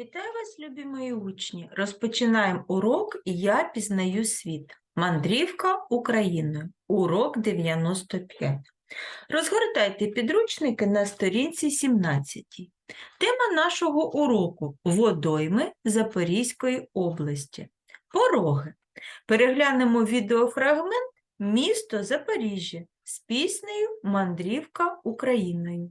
Вітаю вас, любі мої учні! Розпочинаємо урок «Я пізнаю світ. Мандрівка Україною. Урок 95. Розгортайте підручники на сторінці 17. Тема нашого уроку – водойми Запорізької області. Пороги. Переглянемо відеофрагмент «Місто Запоріжжя» з піснею «Мандрівка Україною».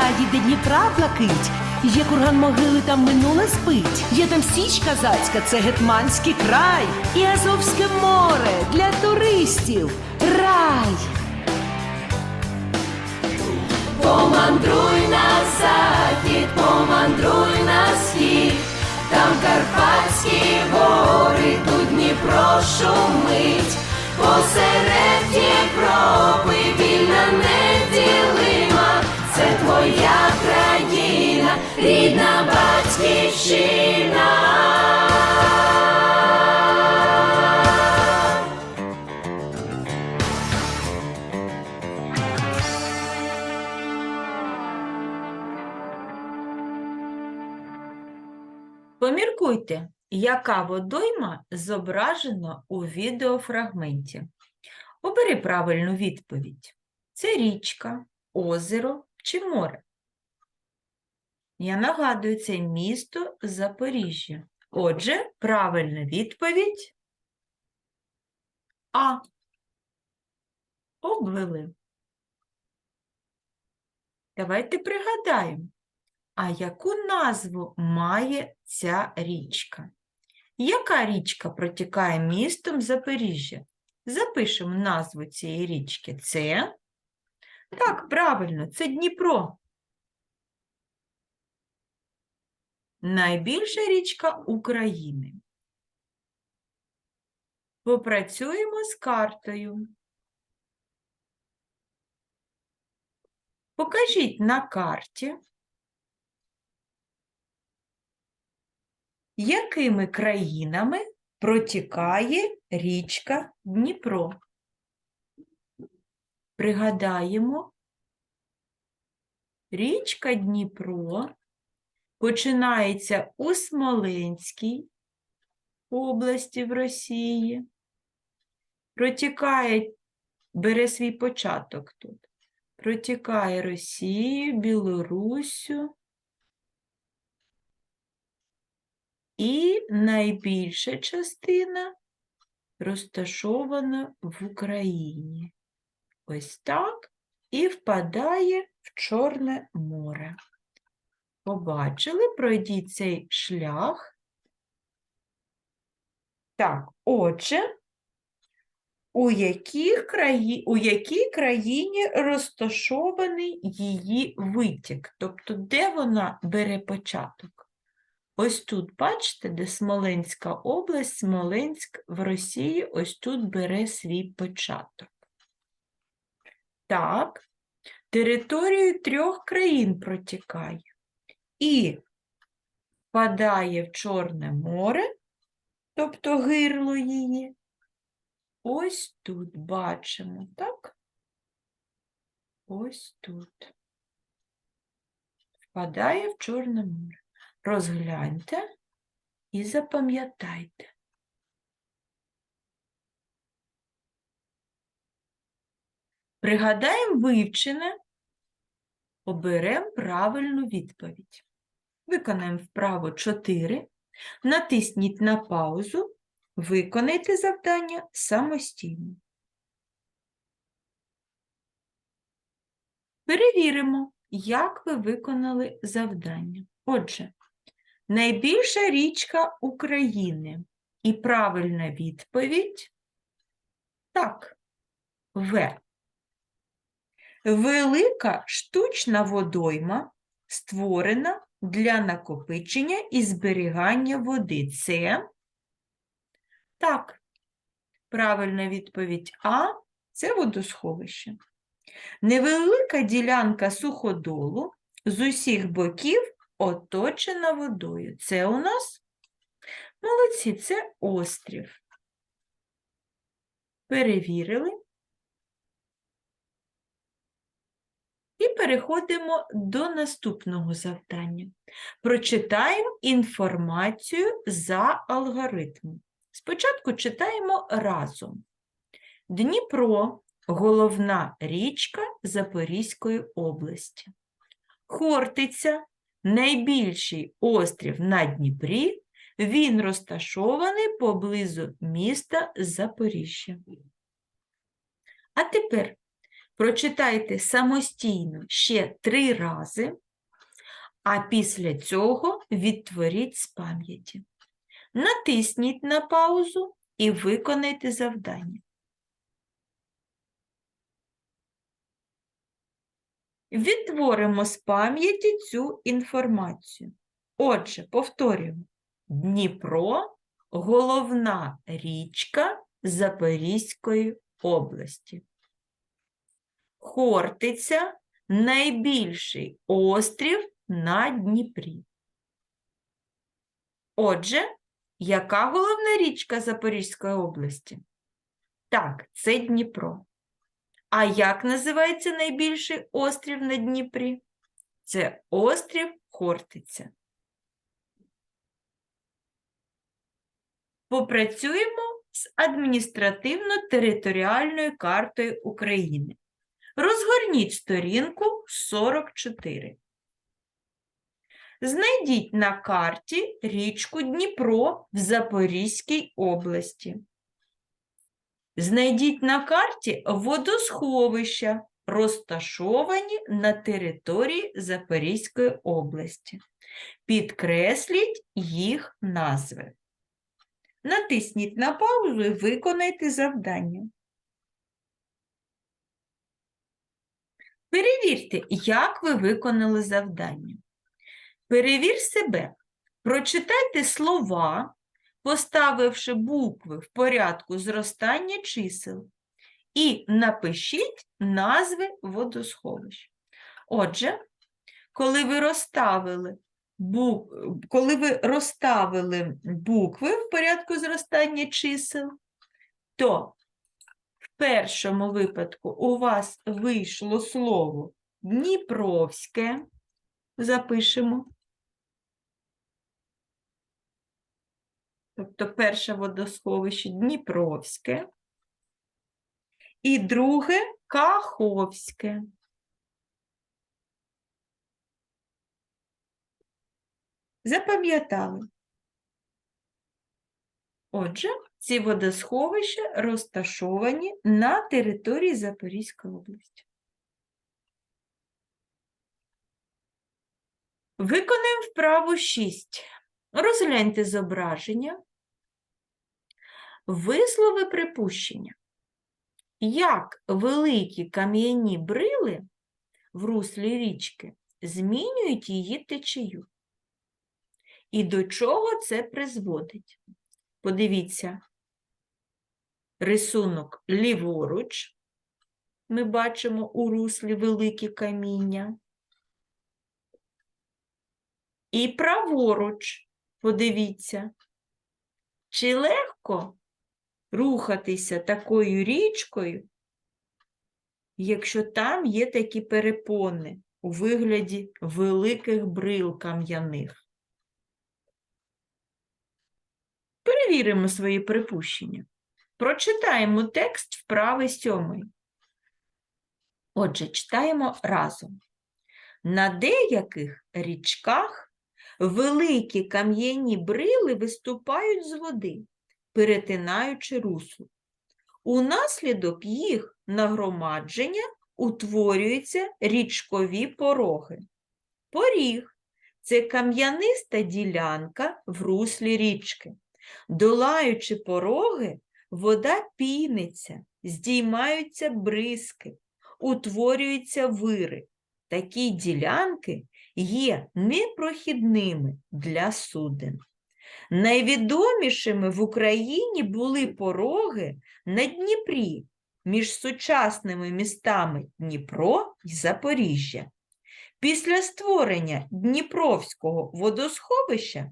Краї, де Дніпра плакить, є курган могили, там минуле спить. Є там Січ Казацька, це Гетманський край, і Азовське море для туристів. Рай! Помандруй на захід, помандруй на схід, там Карпатські гори, тут Дніпро шумить, посеред Європи яка водойма зображена у відеофрагменті. Обери правильну відповідь. Це річка, озеро чи море. Я нагадую, це місто Запоріжжя. Отже, правильна відповідь А. Обвели. Давайте пригадаємо. А яку назву має ця річка? Яка річка протікає містом Запоріжжя? Запишемо назву цієї річки. Це? Так, правильно, це Дніпро. Найбільша річка України. Попрацюємо з картою. Покажіть на карті, якими країнами протікає річка Дніпро. Пригадаємо, річка Дніпро починається у Смоленській області в Росії, протікає, бере свій початок тут, протікає Росію, Білоруссю, І найбільша частина розташована в Україні. Ось так і впадає в Чорне море. Побачили, пройдіть цей шлях. Так, отже, у, краї... у якій країні розташований її витік? Тобто, де вона бере початок? Ось тут, бачите, де Смоленська область, Смоленськ в Росії, ось тут бере свій початок. Так, територію трьох країн протікає і впадає в Чорне море, тобто гирло її. Ось тут бачимо, так? Ось тут. Впадає в Чорне море. Розгляньте і запам'ятайте. Пригадаємо вивчене, оберемо правильну відповідь. Виконаємо вправо 4, натисніть на паузу, виконайте завдання самостійно. Перевіримо, як ви виконали завдання. Отже, Найбільша річка України. І правильна відповідь так, В. Велика штучна водойма створена для накопичення і зберігання води. Це так. Правильна відповідь А це водосховище. Невелика ділянка суходолу з усіх боків оточена водою. Це у нас молодці, це острів. Перевірили. І переходимо до наступного завдання. Прочитаємо інформацію за алгоритмом. Спочатку читаємо разом. Дніпро головна річка Запорізької області. Хортиця найбільший острів на Дніпрі. Він розташований поблизу міста Запоріжжя. А тепер прочитайте самостійно ще три рази, а після цього відтворіть з пам'яті. Натисніть на паузу і виконайте завдання. Відтворимо з пам'яті цю інформацію. Отже, повторюємо. Дніпро – головна річка Запорізької області. Хортиця – найбільший острів на Дніпрі. Отже, яка головна річка Запорізької області? Так, це Дніпро. А як називається найбільший острів на Дніпрі? Це острів Хортиця. Попрацюємо з адміністративно-територіальною картою України. Розгорніть сторінку 44. Знайдіть на карті річку Дніпро в Запорізькій області. Знайдіть на карті водосховища, розташовані на території Запорізької області. Підкресліть їх назви. Натисніть на паузу і виконайте завдання. Перевірте, як ви виконали завдання. Перевір себе. Прочитайте слова, поставивши букви в порядку зростання чисел, і напишіть назви водосховищ. Отже, коли ви розставили, бу... коли ви розставили букви в порядку зростання чисел, то в першому випадку у вас вийшло слово Дніпровське. Запишемо. Тобто перше водосховище Дніпровське. І друге Каховське. Запам'ятали. Отже, ці водосховища розташовані на території Запорізької області. Виконаємо вправу 6. Розгляньте зображення. Вислови припущення. Як великі кам'яні брили в руслі річки змінюють її течію? І до чого це призводить? Подивіться, рисунок ліворуч. Ми бачимо у руслі великі каміння. І праворуч, подивіться, чи легко рухатися такою річкою, якщо там є такі перепони у вигляді великих брил кам'яних. Перевіримо свої припущення. Прочитаємо текст вправи сьомої. Отже, читаємо разом. На деяких річках великі кам'яні брили виступають з води, перетинаючи русло. Унаслідок їх нагромадження утворюються річкові пороги. Поріг це кам'яниста ділянка в руслі річки. Долаючи пороги, вода піниться, здіймаються бризки, утворюються вири. такі ділянки є непрохідними для суден. Найвідомішими в Україні були пороги на Дніпрі між сучасними містами Дніпро і Запоріжжя. Після створення Дніпровського водосховища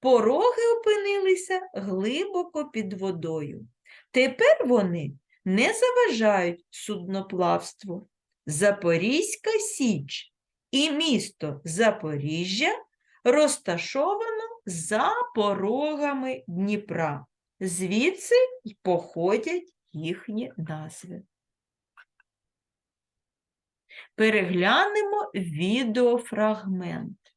пороги опинилися глибоко під водою. Тепер вони не заважають судноплавству. Запорізька Січ і місто Запоріжжя розташовано за порогами Дніпра. Звідси й походять їхні назви. Переглянемо відеофрагмент.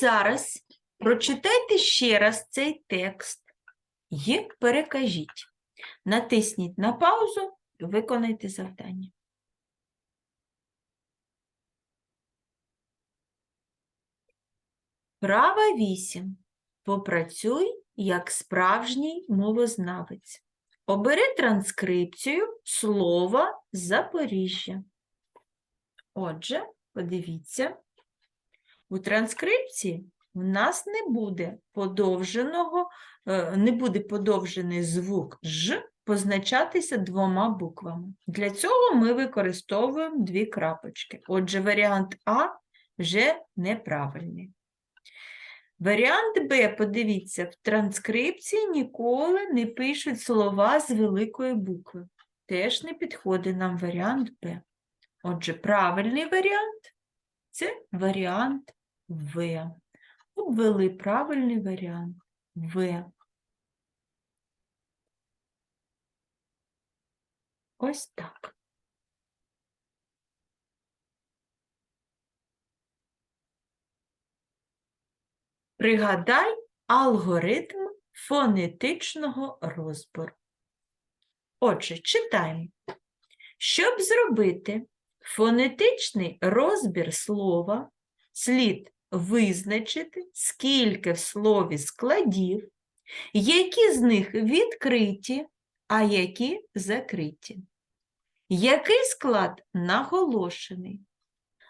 Зараз прочитайте ще раз цей текст і перекажіть. Натисніть на паузу, виконайте завдання. Права 8. Попрацюй як справжній мовознавець. Обери транскрипцію слова Запоріжжя. Отже, подивіться, у транскрипції в нас не буде подовженого, е, не буде подовжений звук ж позначатися двома буквами. Для цього ми використовуємо дві крапочки. Отже, варіант А вже неправильний. Варіант Б, подивіться, в транскрипції ніколи не пишуть слова з великої букви. Теж не підходить нам варіант Б. Отже, правильний варіант це варіант В. Обвели правильний варіант В. Ось так. Пригадай алгоритм фонетичного розбору. Отже, читаємо. Щоб зробити фонетичний розбір слова, слід визначити, скільки в слові складів, які з них відкриті, а які закриті. Який склад наголошений?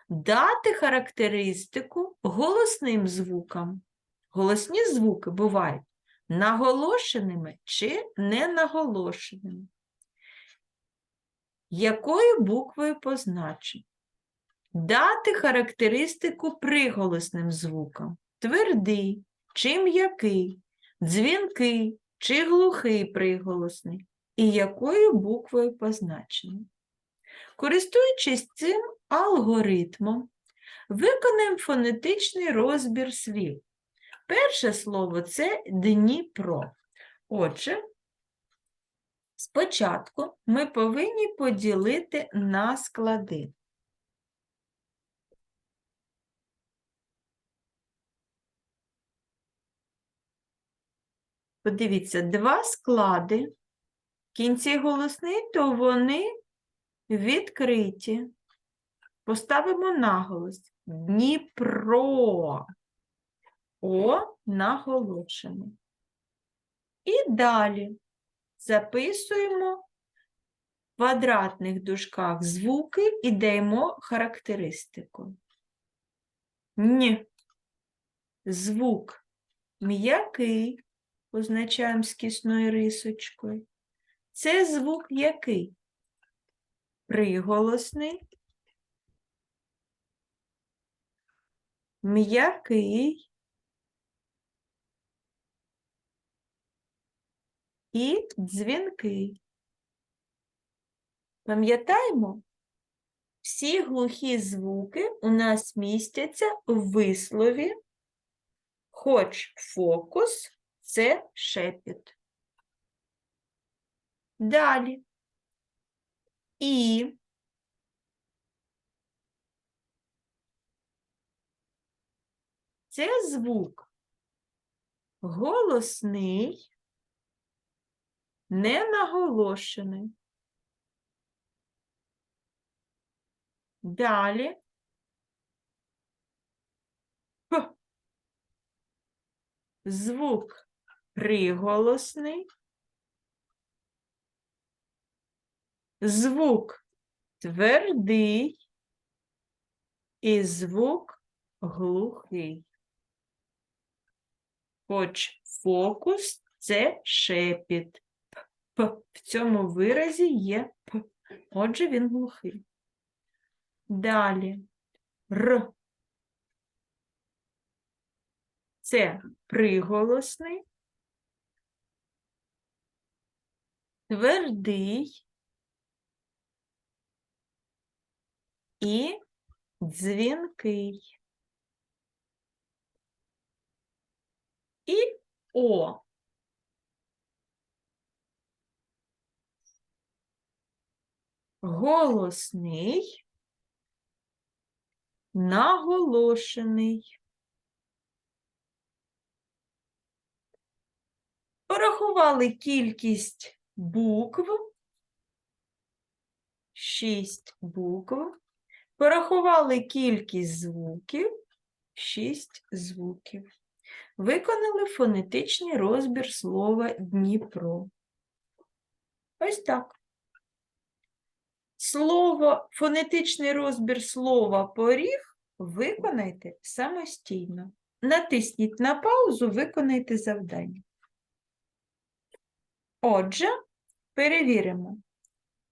Дати характеристику голосним звукам. Голосні звуки бувають наголошеними чи ненаголошеними. Якою буквою позначено? Дати характеристику приголосним звукам. Твердий чи м'який, дзвінкий чи глухий приголосний. І якою буквою позначено. Користуючись цим алгоритмом, виконаємо фонетичний розбір слів. Перше слово це Дніпро. Отже, спочатку ми повинні поділити на склади. Подивіться, два склади. Кінці голосний, то вони відкриті. Поставимо наголос. Дніпро. О наголошений. І далі записуємо в квадратних дужках звуки і даємо характеристику. Н. Звук м'який, позначаємо скісною рисочкою. Це звук який? Приголосний, м'який і дзвінкий. Пам'ятаємо, всі глухі звуки у нас містяться в вислові, хоч фокус це шепіт. Далі. І це звук голосний, не наголошений. Далі. П. Звук приголосний. Звук твердий і звук глухий. Хоч фокус це шепіт. П. В цьому виразі є П. Отже, він глухий. Далі. Р. Це приголосний, твердий і дзвінкий. І О. Голосний, наголошений. Порахували кількість букв. Шість букв. Порахували кількість звуків. Шість звуків. Виконали фонетичний розбір слова Дніпро. Ось так. Слово, фонетичний розбір слова поріг виконайте самостійно. Натисніть на паузу, виконайте завдання. Отже, перевіримо.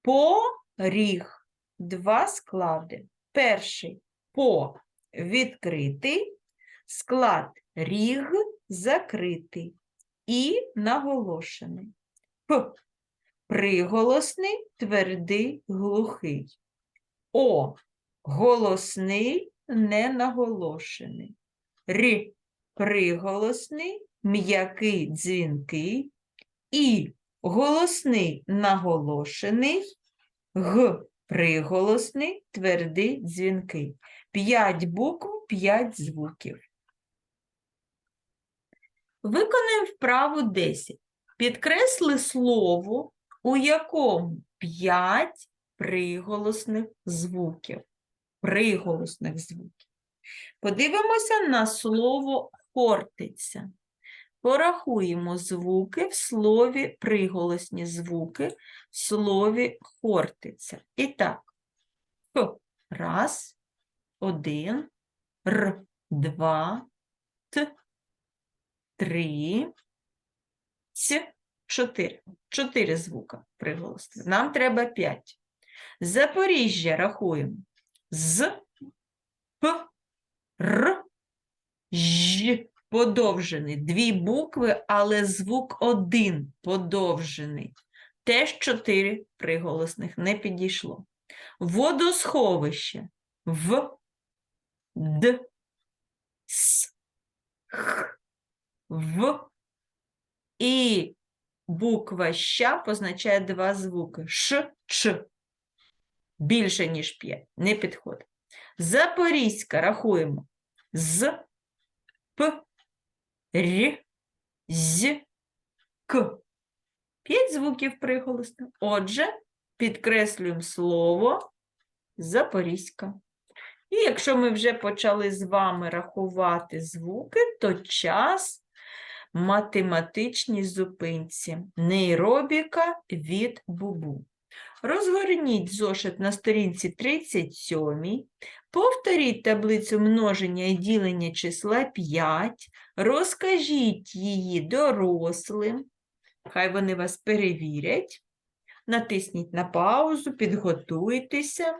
Поріг. Два склади. Перший по відкритий, склад ріг закритий і наголошений. П. Приголосний, твердий, глухий. О. Голосний, ненаголошений. Р. Приголосний, м'який, дзвінкий. І. Голосний, наголошений. Г. Приголосний, твердий, дзвінкий. П'ять букв, п'ять звуків. Виконаємо вправу 10. Підкресли слово, у якому 5 приголосних звуків. Приголосних звуків. Подивимося на слово хортиця. Порахуємо звуки в слові приголосні звуки в слові хортиця. І так, раз, один, р – два, т – три, ц – чотири. Чотири звука приголосних. Нам треба п'ять. Запоріжжя рахуємо. З, П, Р, Ж. Подовжений. Дві букви, але звук один подовжений. Теж чотири приголосних не підійшло. Водосховище. В, Д, С, Х, В. І буква Щ позначає два звуки. Ш, Ч. Більше, ніж п'ять. Не підходить. Запорізька рахуємо. З, П, Р, З, К. П'ять звуків приголосних. Отже, підкреслюємо слово Запорізька. І якщо ми вже почали з вами рахувати звуки, то час математичній зупинці. Нейробіка від бубу. Розгорніть зошит на сторінці 37, повторіть таблицю множення і ділення числа 5, розкажіть її дорослим, хай вони вас перевірять. Натисніть на паузу, підготуйтеся.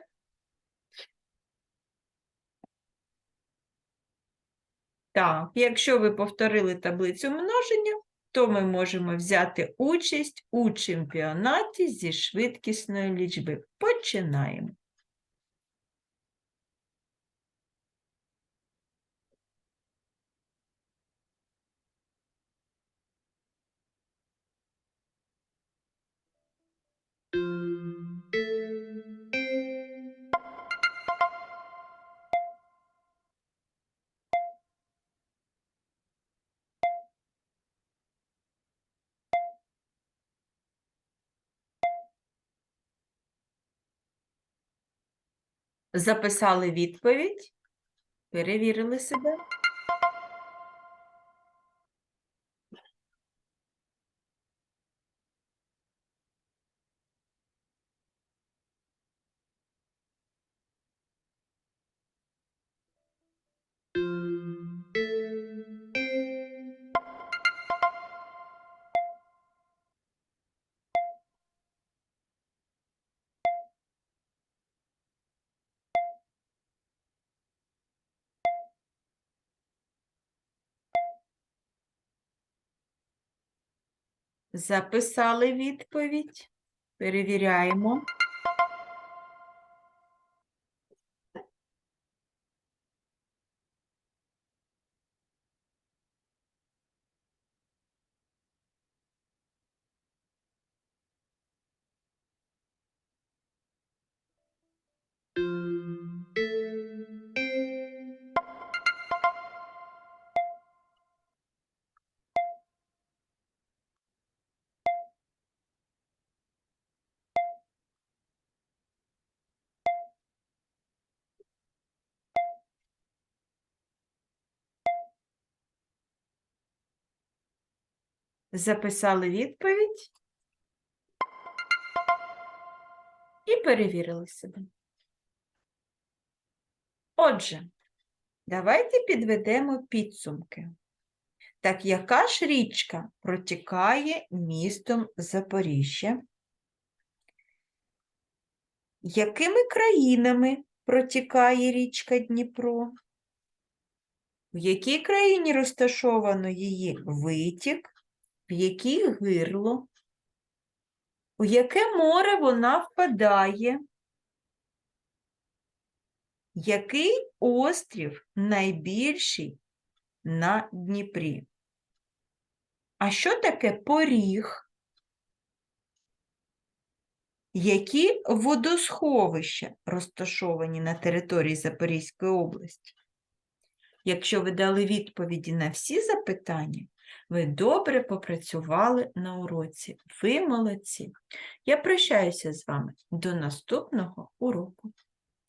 Так, якщо ви повторили таблицю множення, то ми можемо взяти участь у чемпіонаті зі швидкісної лічби. Починаємо. Записали відповідь, перевірили себе. Записали відповідь. Перевіряємо. Записали відповідь і перевірили себе. Отже, давайте підведемо підсумки. Так, яка ж річка протікає містом Запоріжжя? Якими країнами протікає річка Дніпро? В якій країні розташовано її витік? В якій гирло, у яке море вона впадає, який острів найбільший на Дніпрі? А що таке поріг? Які водосховища розташовані на території Запорізької області? Якщо ви дали відповіді на всі запитання, ви добре попрацювали на уроці. Ви молодці. Я прощаюся з вами до наступного уроку.